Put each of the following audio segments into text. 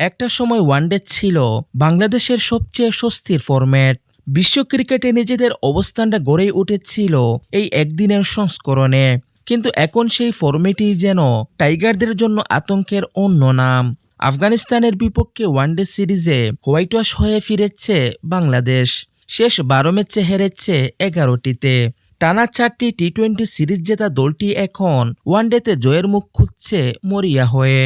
একটা সময় ওয়ানডে ছিল বাংলাদেশের সবচেয়ে স্বস্তির ফরম্যাট বিশ্ব ক্রিকেটে নিজেদের অবস্থানটা গড়েই উঠেছিল এই একদিনের সংস্করণে। কিন্তু এখন সেই ফরম্যাটই যেন টাইগারদের জন্য আতঙ্কের অন্য নাম। আফগানিস্তানের বিপক্ষে ওয়ানডে সিরিজে হোয়াইট ওয়াশ হয়ে ফিরেছে বাংলাদেশ। শেষ বারো ম্যাচে হেরেছে এগারোটিতে। টানা চারটি টি টোয়েন্টি সিরিজ জেতা দলটি এখন ওয়ানডেতে জয়ের মুখ খুঁজছে মরিয়া হয়ে।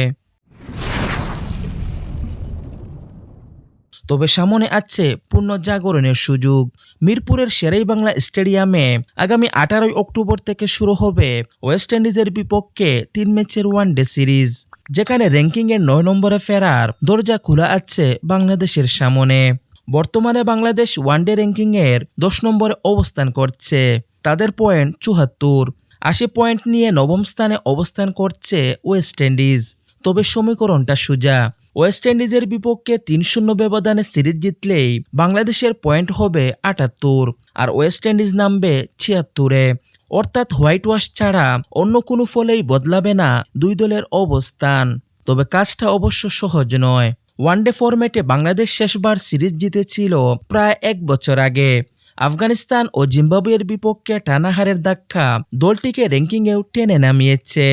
তবে সামনে আছে পুনর্জাগরণের সুযোগ। মিরপুরের শেরাই বাংলা স্টেডিয়ামে আগামী আঠারোই অক্টোবর থেকে শুরু হবে ওয়েস্ট ইন্ডিজের বিপক্ষে তিন ম্যাচের ওয়ানডে সিরিজ, যেখানে র্যাঙ্কিংয়ের নয় নম্বরে ফেরার দরজা খোলা আছে বাংলাদেশের সামনে। বর্তমানে বাংলাদেশ ওয়ান ওয়ানডে র্যাঙ্কিংয়ের দশ নম্বরে অবস্থান করছে, তাদের পয়েন্ট চুহাত্তর আশি পয়েন্ট নিয়ে নবম স্থানে অবস্থান করছে ওয়েস্ট ইন্ডিজ। তবে সমীকরণটা সোজা ওয়েস্ট ইন্ডিজের বিপক্ষে তিন শূন্য ব্যবধানে সিরিজ জিতলেই বাংলাদেশের পয়েন্ট হবে আটাত্তর আর ওয়েস্ট ইন্ডিজ নামবে ছিয়াত্তরে। অর্থাৎ হোয়াইট ওয়াশ ছাড়া অন্য কোনো ফলেই বদলাবে না দুই দলের অবস্থান। তবে কাজটা অবশ্য সহজ নয়। ওয়ানডে ফরম্যাটে বাংলাদেশ শেষবার সিরিজ জিতেছিল প্রায় এক বছর আগে। আফগানিস্তান ও জিম্বাবুয়ের বিপক্ষে টানাহারের ধাক্কা দলটিকে র্যাঙ্কিংয়েও টেনে নামিয়েছে।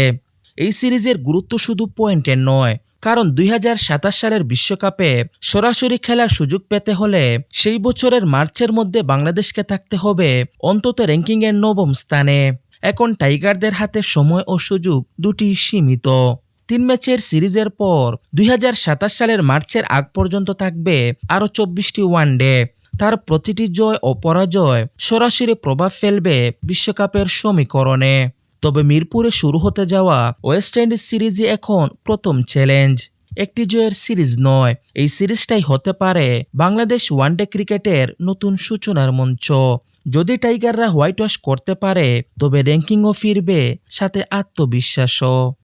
এই সিরিজের গুরুত্ব শুধু পয়েন্টের নয় কারণ দুই হাজার সাতাশ সালের বিশ্বকাপে সরাসরি খেলার সুযোগ পেতে হলে সেই বছরের মার্চের মধ্যে বাংলাদেশকে থাকতে হবে অন্তত র্যাঙ্কিংয়ের নবম স্থানে। এখন টাইগারদের হাতে সময় ও সুযোগ দুটি সীমিত। তিন ম্যাচের সিরিজের পর দুই হাজার সাতাশ সালের মার্চের আগ পর্যন্ত থাকবে আরও চব্বিশটি ওয়ানডে। তার প্রতিটি জয় ও পরাজয় সরাসরি প্রভাব ফেলবে বিশ্বকাপের সমীকরণে। তবে মিরপুরে শুরু হতে যাওয়া ওয়েস্ট ইন্ডিজ সিরিজই এখন প্রথম চ্যালেঞ্জ। একটি জয়ের সিরিজ নয়। এই সিরিজটাই হতে পারে বাংলাদেশ ওয়ানডে ক্রিকেটের নতুন সূচনার মঞ্চ। যদি টাইগাররা হোয়াইট ওয়াশ করতে পারে, তবে র্যাঙ্কিংও ফিরবে সাথে আত্মবিশ্বাসও।